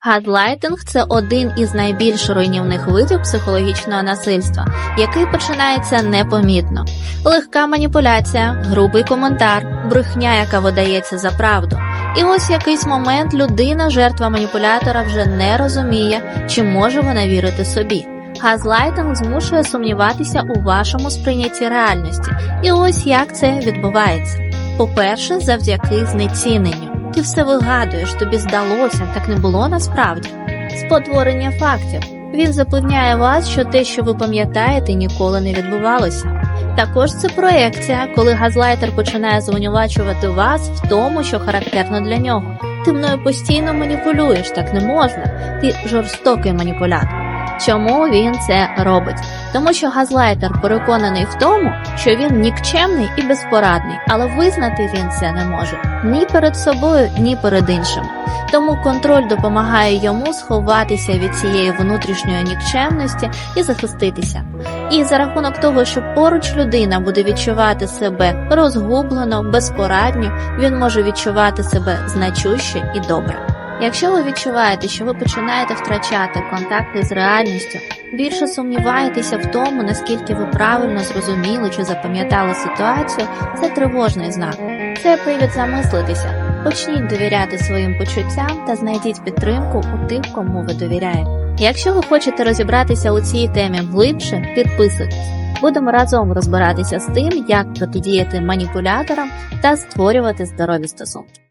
Газлайтинг це один із найбільш руйнівних видів психологічного насильства, який починається непомітно. Легка маніпуляція, грубий коментар, брехня, яка видається за правду. І ось якийсь момент людина, жертва маніпулятора, вже не розуміє, чи може вона вірити собі. Газлайтинг змушує сумніватися у вашому сприйнятті реальності. І ось як це відбувається. По-перше, завдяки знеціненню. Ти все вигадуєш, тобі здалося, так не було насправді. Спотворення фактів. Він запевняє вас, що те, що ви пам'ятаєте, ніколи не відбувалося. Також це проекція, коли газлайтер починає звинувачувати вас в тому, що характерно для нього. Ти мною постійно маніпулюєш, так не можна. Ти жорстокий маніпулятор. Чому він це робить? Тому що газлайтер переконаний в тому, що він нікчемний і безпорадний, але визнати він це не може ні перед собою, ні перед іншим. Тому контроль допомагає йому сховатися від цієї внутрішньої нікчемності і захиститися. І за рахунок того, що поруч людина буде відчувати себе розгублено, безпорадньо, він може відчувати себе значуще і добре. Якщо ви відчуваєте, що ви починаєте втрачати контакти з реальністю, більше сумніваєтеся в тому, наскільки ви правильно зрозуміли чи запам'ятали ситуацію, це тривожний знак. Це привід замислитися. Почніть довіряти своїм почуттям та знайдіть підтримку у тих, кому ви довіряєте. Якщо ви хочете розібратися у цій темі глибше, підписуйтесь. Будемо разом розбиратися з тим, як протидіяти маніпуляторам та створювати здорові стосунки.